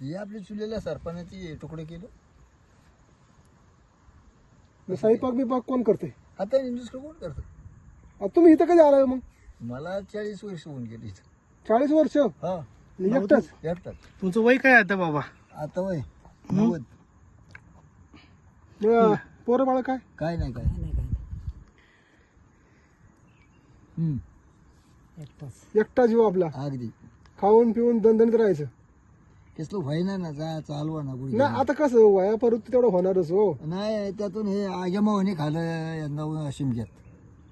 ती आपली चुलेल्या सरपणाने ती तुकडे केलं. मग स्वयंपाक बिपाक कोण करते? आता दुसरं कोण करतं? आता तुम्ही इथं कधी आलाय मग? मला चाळीस वर्ष होऊन गेली इथं. चाळीस वर्ष? हा. एकटाच? एकटाच. तुमचं वय काय आता बाबा? आता वय नव्वद. मग पोरं बाळ काय? काय नाही काय हम्म, एकटा जीव आपला. अगदी. खाऊन पिऊन दणदणीत राहायचं. कसलं व्हायना ना जा चालवा ना. नाही आता कसं वया परत तेवढं होणारच हो. नाही त्यातून हे आग्यामावाने खाल्लं यंदा शिमग्यात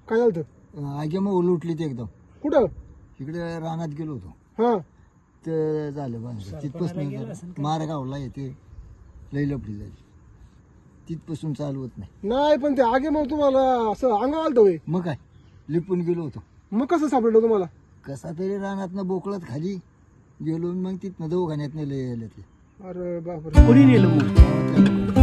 काय झालं होतं? आग्यामा उलटली ते एकदम. कुठं? इकडे रानात गेलो होतो. हा. ते झालं बंद तिथपासून मारगावला येते. लई लपडी झाली. तिथपासून चालू होत नाही. नाही पण ते आगे मग तुम्हाला असं अंग आलतं होय. मग काय? लिपून गेलो होतो. मग कसं सापडलं तुम्हाला? कसा तरी रानातनं बोकळत खाली. गेलो मग तिथनं दवाखान्यात नेले यायला ते अरे बापरे. कोणी नेलं मग?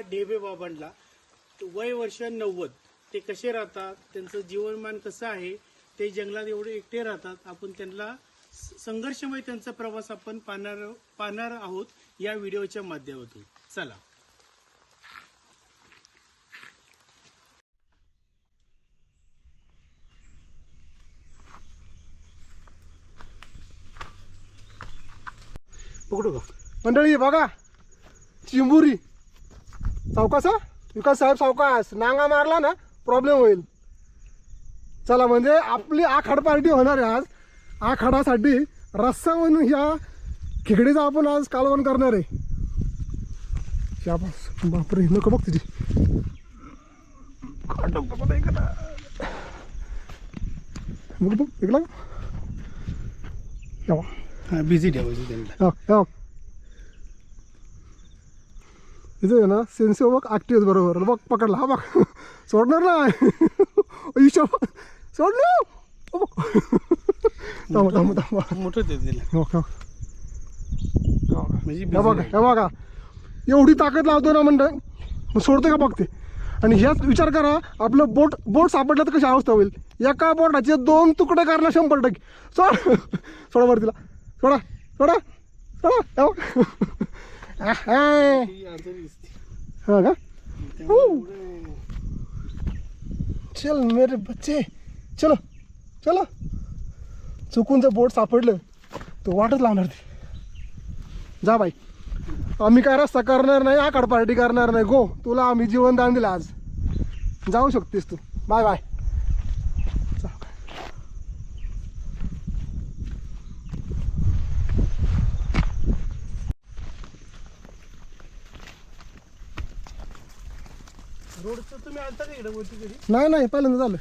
ढेबे बाबांना. वय वर्ष नव्वद. ते कसे राहतात? त्यांचं जीवनमान कसं आहे? ते जंगलात एवढे एकटे राहतात. आपण त्यांना संघर्षमय त्यांचा प्रवास आपण पाहणार पाहणार आहोत या व्हिडिओच्या माध्यमातून. चला. पकडू का? मंडळी बघा. चिंबुरी. सावकाश हा? विकास साहेब सावकाश. नांगा मारला ना प्रॉब्लेम होईल. चला म्हणजे आपली आखाड पार्टी होणार आहे आज. आखाडासाठी रस्सा म्हणून ह्या खेकडीचा आपण आज कालवण करणार आहे. बापरे नको बघ तुझी बघ बघ ऐकला बिझी ठेवायचं त्यांना हो हो इथे आहे ना सेन्सिओ बघ ॲक्टिव्ह बरोबर. बघ पकडला. हा बघ. सोडणार ना ईशो सोडलं. बघ. थांबा थांबा थांबा. मोठं हो हो म्हणजे हे बघा हे बघा. एवढी ताकद लावतो ना म्हणतं मग सोडते का बघते. आणि ह्याच विचार करा आपलं बोट बोट सापडलं तर कशी अवस्था होईल? एका बोटाचे दोन तुकडे करणं शंभर टक्के. सोड. सोडा बरं तिला. सोडा. सोडा. सोडा. हे बघ. हो का चल मेरे बच्चे. चलो चलो. चुकून जर बोट सापडलं तर वाटच लावणार ते. जा बाई. आम्ही काय रस्ता करणार नाही आकाड पार्टी करणार नाही. गो तुला आम्ही जीवनदान दिलं आज. जाऊ शकतेस तू. Bye bye. रोडचं तुम्ही का इकडे वरती नाही नाही पहिल्यांदा झालं.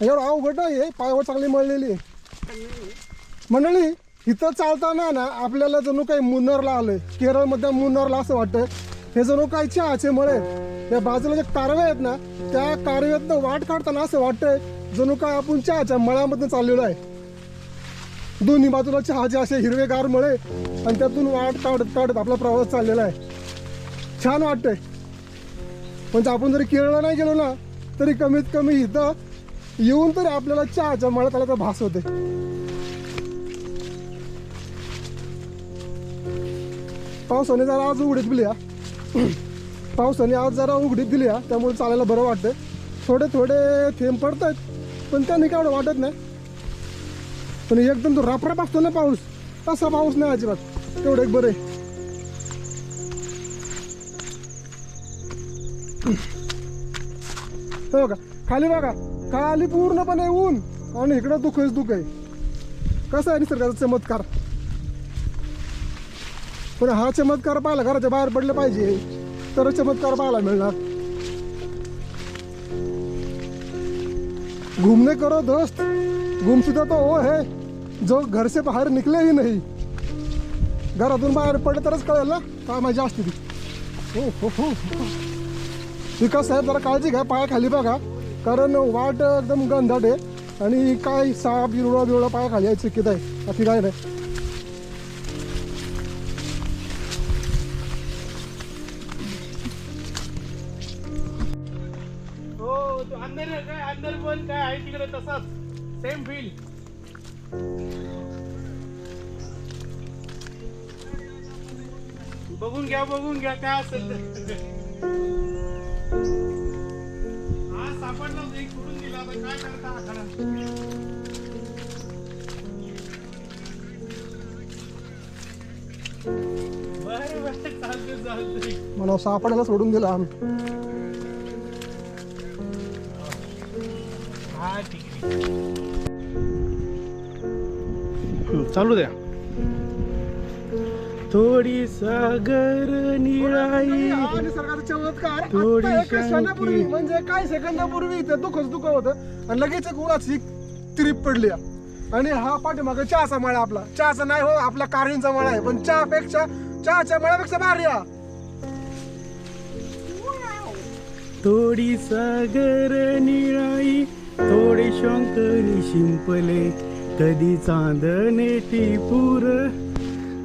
एवढं अवघड नाही आहे पायावर चांगली मळलेली आहे. मंडळी इथं चालताना ना आपल्याला जणू काही मुन्नरला आलोय. केरळमध्ये मुन्नरला असं वाटतं हे जणू काही चहाचे मळे या बाजूला जे कारवे आहेत ना त्या कारव्यातनं वाट काढताना असं वाटतंय जणू काय आपण चहाच्या मळ्यामधनं चाललेलो आहे. दोन्ही बाजूला चहाचे असे हिरवेगार मळे आणि त्यातून वाट काढत काढत आपला प्रवास चाललेला आहे. छान वाटतंय. म्हणजे आपण जरी केरळला नाही गेलो ना तरी कमीत कमी इथं येऊन तरी आपल्याला चहाच्या मळ्यात तर भास होते. पावसाने जरा आज उघडीत दिली या पावसाने आज जरा उघडीत दिली या त्यामुळे चालायला बरं वाटतंय. थोडे थोडे थेंब पडत आहेत पण त्याने काय एवढं वाटत नाही. पण एकदम तो रापराप असतो ना पाऊस तसा पाऊस नाही अजिबात. तेवढं एक बरं आहे. हो हे बघा खाली बघा. खाली पूर्णपणे ऊन आणि इकडं दुखच दुःख आहे. कसं आहे निसर्गाचा चमत्कार? पण हा चमत्कार पाहिला घराच्या बाहेर पडलं पाहिजे. तर चमत्कार पाहायला मिळणार. घूमने करो दोस्त. घूम सुद्धा तो हो ओ है. जो घर से बाहेर निकले ही नाही. घरातून बाहेर पडले तरच कळेल ना? काय माझी असते ती हो हो हो हो. विकास साहेब जरा काळजी घ्या पायाखाली बघा. कारण वाट एकदम गंधाट आहे. आणि काय साप बिरवळा बिरवळा पायाखाली यायची किती आहे. बाकी काय नाही. हो सेम फील बघून घ्या बघून घ्या काय असेल मला सापडायला सोडून दिला आम्ही. हा चालू द्या. थोडी सागर निळाई हा निसर्गाचा चमत्कार थोडी आत्ता एका शांती. क्षणापूर्वी म्हणजे काही सेकंदापूर्वी इथं दुःखच दुःख होतं. आणि लगेच एक ही त्रिप पडली आणि हा पाठीमाग चहाचा मळा आपला. चहाचा नाही हो आपला कारवींचा मळा आहे. पण चहापेक्षा चहाच्या मळ्यापेक्षा भारी हा थोडी सागर निळाई थोडे शंकरी शिंपले कधी चांदणे टिपूर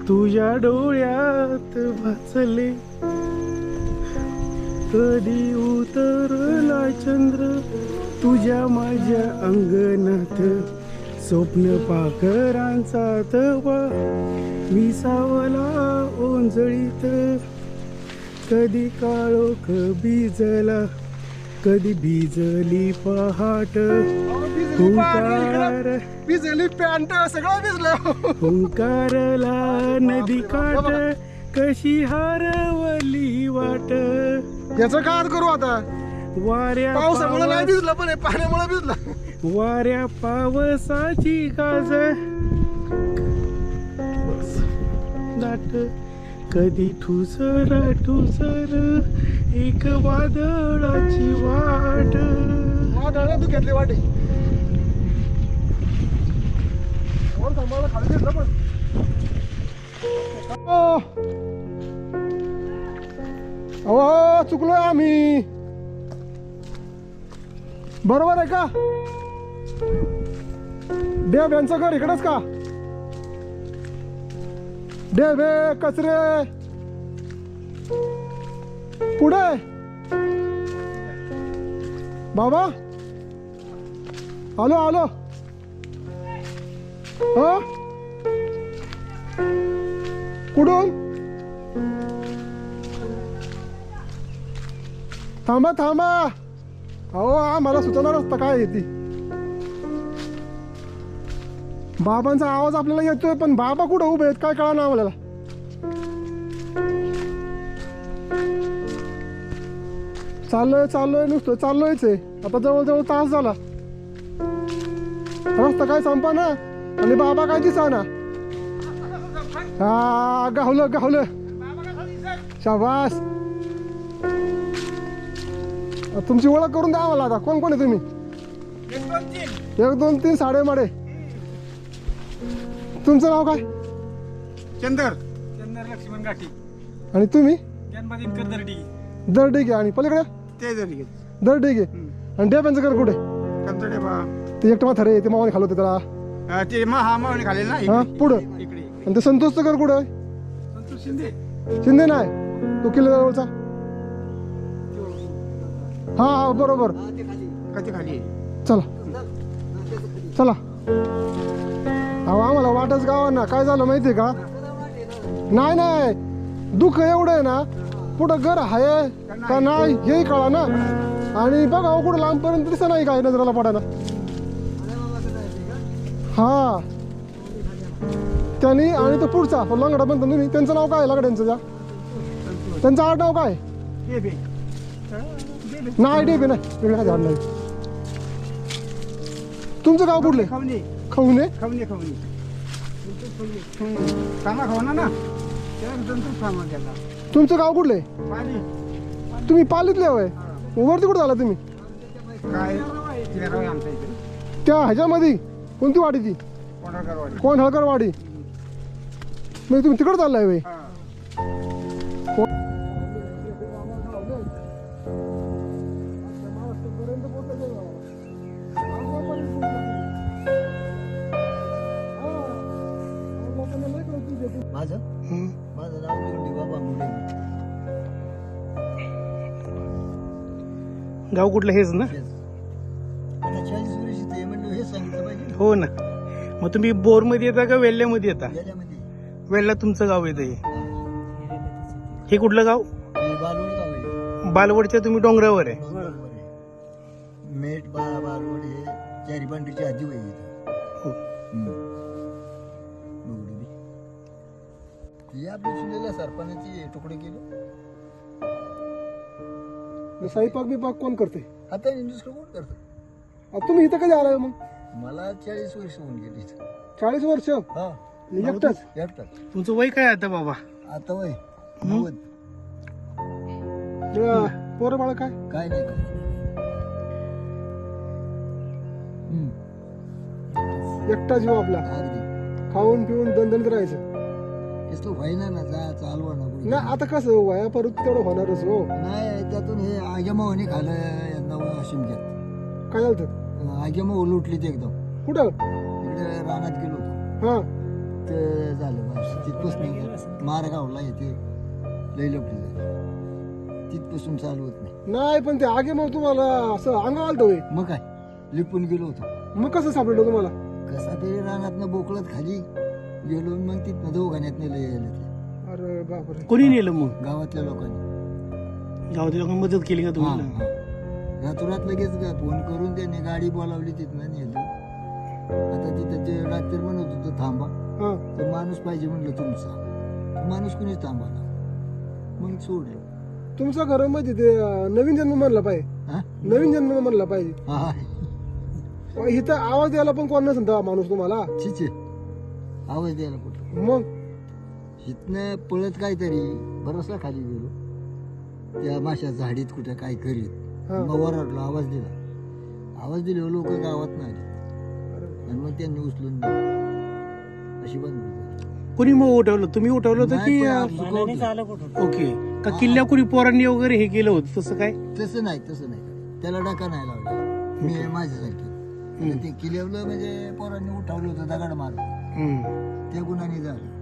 तुझ्या डोळ्यात भाचले कधी उतरला चंद्र तुझ्या माझ्या अंगणात? स्वप्न पाखरांचा तवा विसावला ओंजळीत. कधी काळोख भिजला कधी भिजली पहाट. हुंकार भिजली पॅन्ट सगळं भिजलं. हुंकारला नदी काठ कशी हारवली वाट? याचं काय करू आता. वाऱ्या पावसामुळे नाही भिजलं पण हे पाण्यामुळे भिजलं. वाऱ्या पावसाची गाज. दाट कधी ठुसर ठुसर. एक वादळाची वाट. वादळ तू घेतली वाटे थांबायला खाली भिजलं पण. अहो चुकलोय आम्ही. बरोबर आहे का? देव यांचं घर इकडेच का? देव हे कचरे. पुढे. बाबा. आलो आलो. हा कुठून? थांबा थांबा. अहो मला सुचवणार रस्ता काय येते बाबांचा आवाज आपल्याला येतोय पण बाबा कुठं उभे आहेत? काय कळा ना आपल्याला चाललोय चाललोय नुसतं. चाललोयच आहे. आता जवळजवळ तास झाला. रस्ता काय संपा ना? आणि बाबा काय दिसा ना हा गावलं गावलं. शाबास. तुमची ओळख करून द्या आम्हाला आता. कोण कोण आहे तुम्ही? एक दोन तीन. साडे माडे. तुमचं नाव काय? चंदर. चंदर लक्ष्मण गाठी आणि तुम्ही? गणपती कदरडी. दर डेगे आणि पलीकडे? ते दर डेगे आणि डेब्यांचं घर कुठे? ते एकटं म्हातारे ते मावाने खाल होते त्याला. अं, ते महा मावणी खालेल ना हा इकडे. पुढं. इकडे. आणि ते संतोषचं घर कुठे संतोष शिंदे. शिंदे नाही. तो किल्ले जवळचा. हा हा बरोबर. कधी खाली. चला. चला. अहो आम्हाला वाटच गावांना. काय झालं माहितीये का? नाही नाही. दुःख एवढं आहे ना पुढं घर आहे का नाही. हेही कळा ना. आणि बघा अहो, कुठं लांबपर्यंत दिसत नाही काय नजराला पडायला? हा. त्यांनी आणि तो पुढचा तो लंगडा बनतो तुम्ही त्यांचं नाव काय आहे लंगड्यांचं? त्या त्यांचं आडनाव काय नाही डेबे नाही वेगळं काय नाही तुमचं गाव कुठले? खवणे खवणे खवणे खवणे कामा खावना ना? त्याला संतोष कामा त्याला तुमचं गाव कुठले? तुम्ही पालीतले होय? वरती कुठं झाला तुम्ही? काय? त्या ह्याच्यामध्ये कोणती वाडी ती? कोण हळकर वाडी म्हणजे तुम्ही तिकडे चाललाय होय? गाव कुठलं हेच ना? हे ना. मग तुम्ही बोरमध्ये येता का वेल्ल्यामध्ये येता? वेल्ला तुमचं गाव येतं हे. कुठलं गाव? बालवडच्या तुम्ही डोंगरावर आहे. मेट बालवड हे चारी पांढरीची आजी वय आपली चुलेल्या सरपणाची तुकडे केले. स्वयंपाक बिपाक कोण करते? आता दुसरं कोण करतं? आता तुम्ही इथं कधी आलाय मग? मला चाळीस वर्ष होऊन गेली इथं. चाळीस वर्ष? हा. एकटाच? एकटाच. तुमचं वय काय आता बाबा? आता वय नव्वद. पोरं बाळ काय? काय नाही. काय हम्म, एकटा जीव आपला. अगदी. खाऊन पिऊन दणदणीत राहायचं. तसलं व्हायना ना जा चालवा ना आता कसं वया परत तेवढं होणारच हो. नाही त्यातून हे आगेमावाने खाल्लं यंदा शिमक्यात काय झालं आगेमाव लुटली ते एकदम. कुठं? इकडे रानात गेलो होतो. हा. तर झालं बस. तिथपासून मारगावला येते. लई झाली तिथपासून चालू होत नाही. नाही पण ते आगे मग तुम्हाला असं अंगावर आलतं होय. मग काय? लिपून गेलो होतो. मग कसं सापडलं तुम्हाला? कसा तरी रानातनं बोकळत खाली. गेलो मग तिथनं दोघांयात नेलं यायला ते. अरे बापरे. कोणी नेलं मग? गावातल्या लोकांनी. गावातील लोकांनी मदत केली का हा, तुम्हाला? हा. रातोरात लगेच गा- फोन करून त्याने गाडी बोलावली तिथनं नेली. आता तिथं ते रात्री म्हणत होतं थांबा. हा. तर माणूस पाहिजे म्हणलं तुमचा. तो माणूस कुणीच थांबाला मग सोडलं. तुमच्या घरामध्ये ते अं, नवीन जन्म म्हणला पाहिजे हा? नवीन जन्म म्हणला पाहिजे हा. इथं आवाज द्यायला पण कोण नसेल तेव्हा माणूस तुम्हाला. छिचे आवाज द्यायला कुठं? मग? इथनं पळत काहीतरी बरसला खाली गेलो. त्या माशा झाडीत कुठे काय करीत. हा. मग ओरडलो आवाज दिला. आवाज दिले लोक गावात नाही आणि मग त्यांनी उचलून नेलं. अशी बंद कोणी मग उठवलं? तुम्ही उठवलं होतं की ओके. का किल्ल्या कुणी पोरांनी वगैरे हे केलं होतं? तसं काय? तसं नाही तसं नाही. त्याला डाका नाही लावला. मी आणि ते किल्ल्यावलं म्हणजे पोरांनी उठवलं होतं दगड मारलं. त्या गुणाने झालं.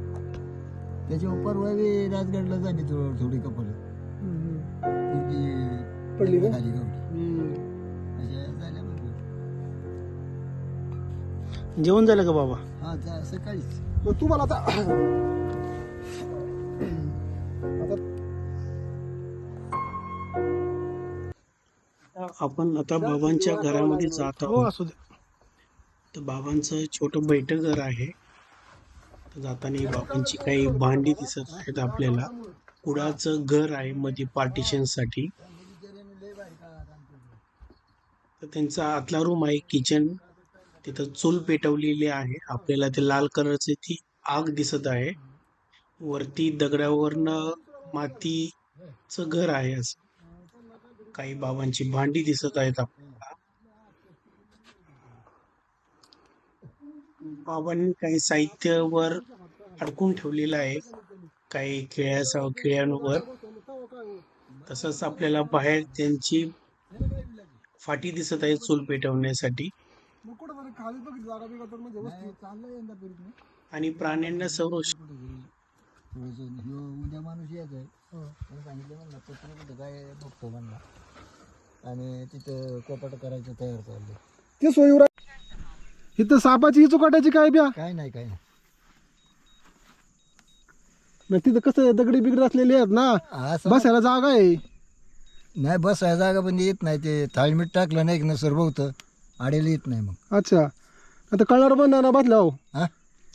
त्याच्यावर परवा बी राजगडला झाली थोडी थोडी कपल. पडली का? खाली गावली अशा झाल्या. जेवण झालं का बाबा? हा जा- सकाळीच. मग तुम्हाला आता आता आपण आता बाबांच्या घरामध्ये जात आहोत. असू दे. तर बाबांचं छोटं बैठक घर आहे. जाताना बाबांची काही भांडी दिसत आहेत आपल्याला. कुडाचं घर आहे मध्ये पार्टिशनसाठी. तर त्यांचा आतला रूम आहे किचन तिथं चूल पेटवलेली आहे. आपल्याला ते लाल कलरचे ती आग दिसत आहे. वरती दगडावरनं मातीचं घर आहे असं. काही बाबांची भांडी दिसत आहेत आपल्याला बाबांनी काही साहित्य वर अडकून ठेवलेलं आहे. काही खेळ्या खेळ्यांवर. तसंच आपल्याला बाहेर त्यांची फाटी दिसत आहे चूल पेटवण्यासाठी. आणि प्राण्यांना संरक्षण थोडंसं ह्यो उद्या माणूस यायचा आहे त्यानं सांगितलं म्हणलं पत्र कुठं काय बघतो म्हणला आणि तिथं कोपाट करायचं तयार चाललं ते सोयीवर इथं सापाची चुकाट्याची काय ब्या? काय नाही काय नाही. नाही तिथं कसं दगडी बिगडी असलेली आहेत ना? असं बसायला जागा आहे. नाही बस आहे जागा पण येत नाही ते थाळीमीठ टाकलं नाही की न सरभवतं आडेला येत नाही मग. अच्छा. आता कळणार पण नाही ना बसल्या हो? हा?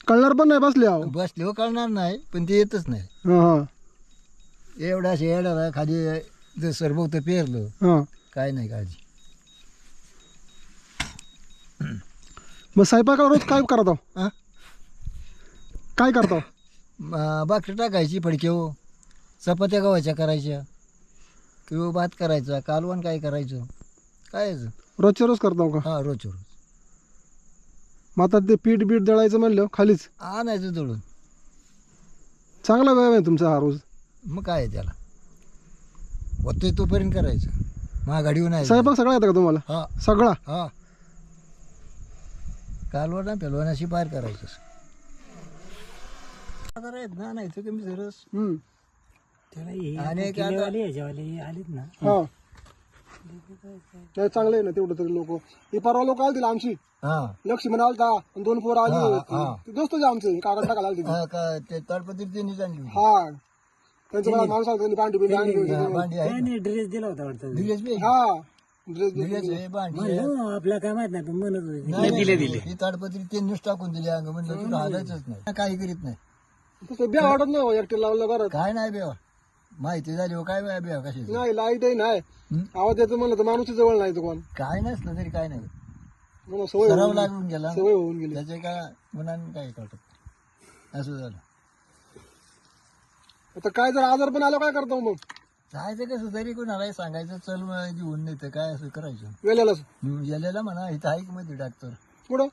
कळणार पण नाही बसल्या हो? बसले हो कळणार नाही पण ते येतच नाही. हा हा. एवढा असे येणार खाली जर सरभवतं पेरलं. हा. काय नाही काळजी. मग स्वयंपाकाला रोज काय करतो? हा? काय करतो? भाकरी टाकायची फडके हो. चपात्या गव्हाच्या करायच्या. किंवा भात करायचा कालवण काय करायचं? काय याचं? रोजच्या रोज करतो का? हा रोज रोज. मग आता ते पीठ बीठ दळायचं म्हणलं खालीच? आणायचं दळून. चांगला व्यायाम आहे तुमचा हा रोज. मग काय आहे त्याला? होतोय तोपर्यंत करायचं. महागाडीवर नाही. स्वयंपाक सगळा येतं का तुम्हाला? हा. सगळा? हा. कालवण पेलवणाशी बाहेर करायचं आजार आहेत ना नाही तर कमी सरस. हम्म. आणि काय आता- हा. नाही चांगलं आहे ना तेवढं तरी लोक. हे परवा लोक आलतील आमची. हा. लक्ष्मण आलता आणि दोन पोर आली हा, हा. ते दोस्तच आहे आमचे कागद टाकायला आलते ते. हा का ते ताडपत्री त्यांनी जाणली हा. त्यांचं मला माणूस आलं त्यांनी पांढरी बिंडी आणली होती. हा, भांडी आहे ड्रेस दिला होता वाटतं. हा. आहे. हो, आपल्याला काय माहीत नाही पण म्हणत होते. नाही, दिले दिले ही ताडपत्री त्यांनीच टाकून दिली अंग म्हणलं तुला हालायचंच नाही. काही करीत नाही. तसं नाही हो, एकटे लावलं बरं. काय नाही बेवा माहिती झाली हो काय बेवा बेवा कशी नाही लाईटही नाही. हं? आवाज येतो म्हणलं तर माणूस जवळ नाही तो कोण. काय नसलं तरी काय नाही. म्हणून सवय सराव होऊन गेली. लागून गेला. सवय होऊन गेली. त्याचे काय मुलांनी काय कळत असं झालं. आता काय जर आजार पण आलो काय करतो मग? जायचं कसं तरी कोणालाही सांगायचं चल मग घेऊन नाही तर काय असं करायचं? हं, गेलेला म्हणा इथं आहे की मध्ये डॉक्टर? कुठं?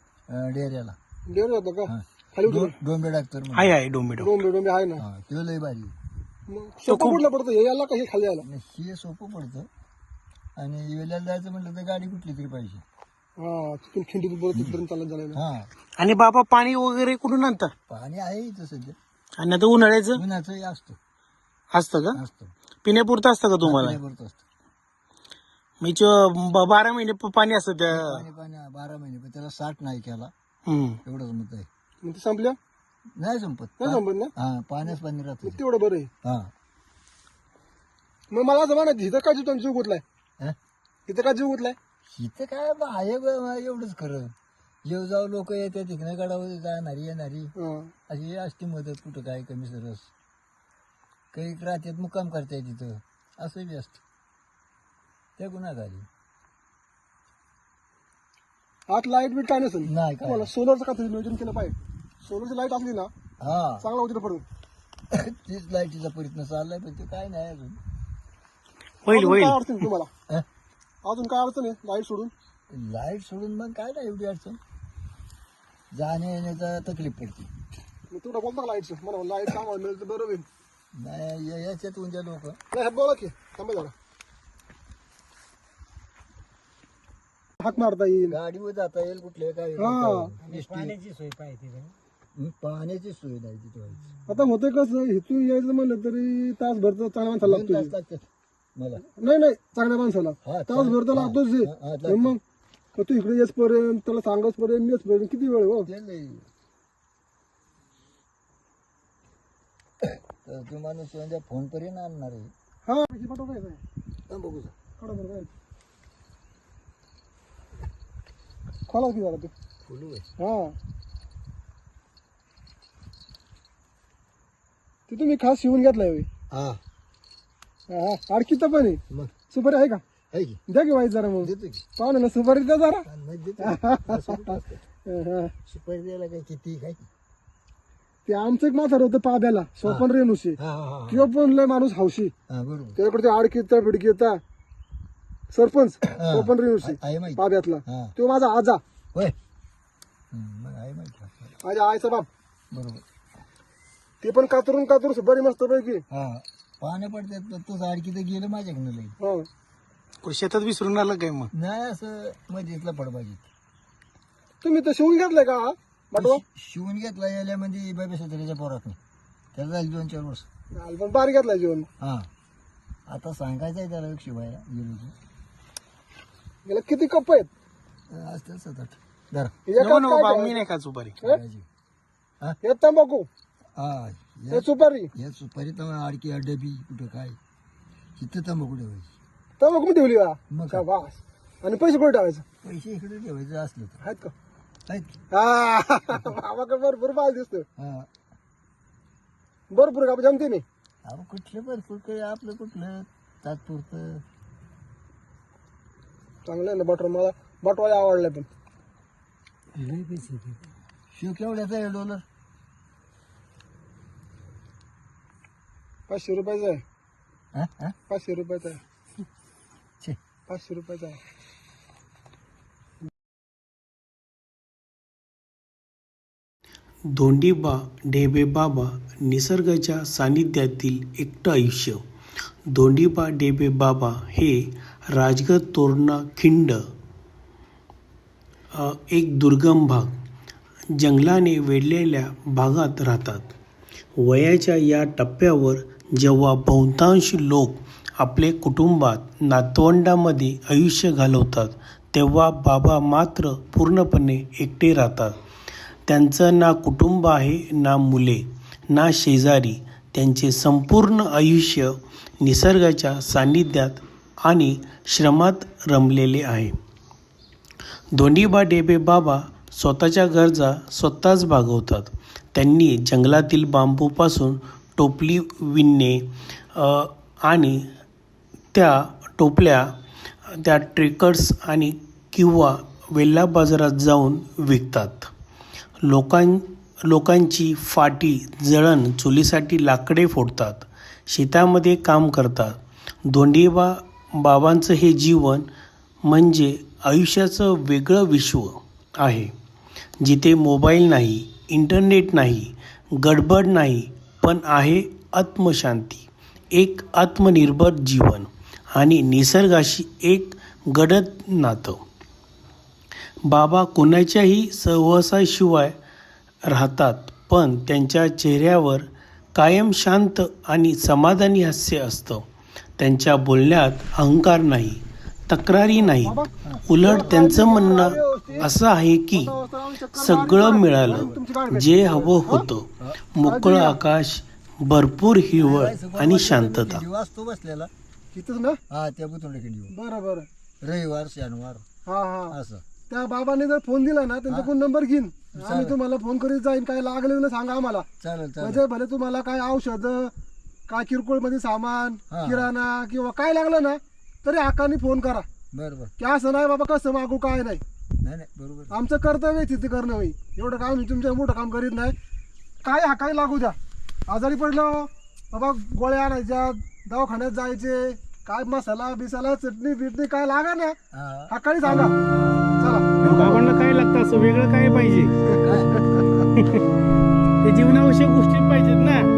डेऱ्याला. डेअर जातो का? हा. खाली डो- डोंबे डॉक्टर म्हणून. आहे आहे डोंबेडो डोंबे डोंबे आहे ना. हा तो लय भारी मग सोपं कुठलं पडतं? हे याला का हे खाली यायला? आणि हे सोपं पडतं. आणि वेळेला जायचं म्हटलं तर गाडी कुठली तरी पाहिजे. हा तिथून खिंडी परत तिथपर्यंत चालत झालं हा. आणि बाबा पाणी वगैरे कुठून आणतात? पाणी आहे इथं सध्या. आणि आता उन्हाळ्याचं? उन्हाचं असतं. असतं का? असतं. पिण्यापुरतं असतं का तुम्हाला? पाण्यापुरतं असतं. मी च- ब- बारा महिने प- पाणी असतं त्या पाणी पाणी बारा महिने पण त्याला साठ नाही केला. हम्म. एवढंच मत आहे. मग ते संपल्या नाही संपत. नाही संपत ना? हा पाण्याच पाणी राहतं मग तेवढं बरं आहे. हा. मग मला असं म्हणायचं इथं काय जीव जीव गुतलाय हा? इथं काय जीव गुतलाय इथं काय बा आहे बा, एवढंच खरं. येऊ जाऊ लोक येतात तिकडे गाडावर जाणारी येणारी. हा. अशी असते मदत कुठं काय कमी सरस. काही राहतात मुक्काम करताय तिथं. असं बी असतं त्या गुन्हा झाली आत लाइट बीट काय नसेल? नाही काय मला सोलरचं का नियोजन केलं पाहिजे? सोलरची लाइट असली ना हा. चांगला होती पडून. तीच लाईटीचा प्रयत्न चाललाय पण ते काय नाही अजून. होईल अजून होईल. काय अडचण आहे तुम्हाला? हा? अजून काय अडचण आहे लाइट सोडून? लाइट सोडून मग काय नाही एवढी अडचण. जाण्या येण्याचा तकलीफ पडते. मग तेवढं बोलता का लाईटचं मला लाइट आम्हाला मिळेल तर बरं होईल. नाही या- याच्यात उद्या लोक नाही बोला की थांबा जरा हाक मारता येईल गाडीवर जाता येईल कुठले काय हा. पाण्याची सोय पाहिजे तिथे. हं, पाण्याची सोय नाही तिथे व्हायची आता होते कसं इथून यायचं म्हणलं तरी तासभर तर चांगल्या माणसाला दोन लागतो तास लागतात मला नाही नाही चांगल्या माणसाला हा, तासभर तर लागतोच हा, हा, आहे. लागतो. मग तू इकडे येसपर्यंत त्याला सांगस पर्यंत येसपर्यंत किती वेळ हो ते लई. तर तो माणूस म्हणजे फोन पर्यंत आणणार आहे. हा हं, बघू खोला की जरा ते. फुलू आहे. हा. ते तुम्ही खास शिवून घेतलाय होय. हा. हा हा. आणखी पण आहे. मग? सुपारी आहे का? आहे की? द्या की वाईट जरा मग. देतो की. पाहुणे ना सुपारी द्या जरा. हा, मग देतो असं कुठं असतं? हा, हा. सुपारी द्यायला काय किती काय ते आमचं एक म्हातार होतं पाब्याला सोपन रेणुशी. हा हा हा. किंवा पण लय माणूस हौशी. हा बरोबर. त्याच्याकडे ते आडकी येता बिडकी येता. सरपंच हा. ओपन युनिव्हर्सिटी आहे माहिती. पाब्यातला. हा. तो माझा आजा. होय. हम्म, मग आहे माहिती. माझ्या आईचा बाप. बरोबर. ते पण कातरून कातरून बरी मस्त पैकी. हा. पाण्या पडतात तर तो झाड किती गेलं माझ्याकडनं लई. हो. शेतात विसरून आलं काय मग? नाही असं मजेतला पडबाजी तुम्ही तर शिवून घेतलंय का? बटवा शिवून घेतला यायला म्हणजे बाबा सत्तरीच्या पोरात नाही त्याला झाली दोन चार वर्ष. पण बारी घेतलाय जीवन हा. आता सांगायचं आहे त्याला शिवायला गेलो याला किती कप्प आहेत? असतील सात आठ. धरा. याच्यात नको नको काय बाबा, काय? मी नाही का सुपारी. काळजी. हे? तंबाखू. हा हे सुपारी. या सुपारी तर आडकी डबी कुठं काय? तिथं तंबाखू ठेवायची. तंबाखू ठेवली का? मग काय? शाबास. आणि पैसे कुठे ठेवायचं? पैसे इकडे ठेवायचे असले तर. आहेत का? हा भरपूर माल दिसतो हा. भरपूर का जमते नाही. अहो कुठलं भरपूर काही आपलं कुठलं? तात्पुरतं चांगलं आहे ना बटर मला बटवाला आवडलाय पण. लय पैसे. शिव केवढ्याचा आहे डॉलर पाचशे रुपयाचा आहे. हा हा. पाचशे रुपयाचा आहे. छे. पाचशे रुपयाचा आहे. धोंडीबा ढेबे बाबा निसर्गाच्या सानिध्यातील एकटं आयुष्य. धोंडीबा डेबे बाबा हे राजगड तोरणा खिंड एक दुर्गम भाग. जंगलाने वेढलेल्या भागात राहतात. वयाच्या या टप्प्यावर जेव्हा बहुतांश लोक आपले कुटुंबात नातवंडामध्ये आयुष्य घालवतात तेव्हा बाबा मात्र पूर्णपणे एकटे राहतात. त्यांचं ना कुटुंब आहे ना मुले ना शेजारी. त्यांचे संपूर्ण आयुष्य निसर्गाच्या सान्निध्यात आणि श्रमात रमलेले आहे. धोंडीबा डेबे बाबा स्वतःच्या गरजा स्वतःच भागवतात. त्यांनी जंगलातील बांबूपासून टोपली विणणे आणि त्या टोपल्या त्या ट्रेकर्स आणि किंवा वेल्ला बाजारात जाऊन विकतात. लोकां लोकांची फाटी जळण चुलीसाठी लाकडे फोडतात शेतामध्ये काम करतात. दोंडीबा बाबांचं हे जीवन म्हणजे आयुष्याचं वेगळं विश्व आहे. जिथे मोबाईल नाही इंटरनेट नाही गडबड नाही पण आहे आत्मशांती एक आत्मनिर्भर जीवन आणि निसर्गाशी एक गडद नातं. बाबा कोणाच्याही सहवासाशिवाय राहतात पण त्यांच्या चेहऱ्यावर कायम शांत आणि समाधानी हास्य असतं. त्यांच्या बोलण्यात अहंकार नाही तक्रारी नाही. उलट त्यांचं म्हणणं असं आहे की सगळं मिळालं जे हवं होतं. मोकळं आकाश भरपूर हिरवळ आणि शांतता. हा रविवार शनिवार. हा हा. असं. त्या बाबाने जर फोन दिला ना त्यांचा कोण नंबर घेईन. आम्ही तुम्हाला फोन करीत जाईन काय लागले ना सांगा आम्हाला. चालेल चालेल. म्हणजे भले तुम्हाला काय औषध काय किरकोळमध्ये सामान हा. किराणा किंवा काय लागलं ना तरी हक्काने फोन करा. बरं बरं. की असं नाही बाबा कसं मागू काय नाही. नाही नाही बरोबर. आमचं कर्तव्य आहे तिथे करणं होई एवढं काय आम्ही तुमच्या मोठं काम करीत नाही. काय हा काय लागू द्या. आजारी पडलं बाबा गोळ्या आणायच्या दवाखान्यात जायचे काय मसाला बिसाला चटणी बिटणी काय लागा ना? हा. हक्काने सांगा चला. बाबांना काय लागतं असं? वेगळं काय पाहिजे? ते जीवनावश्यक गोष्टी पाहिजेत ना.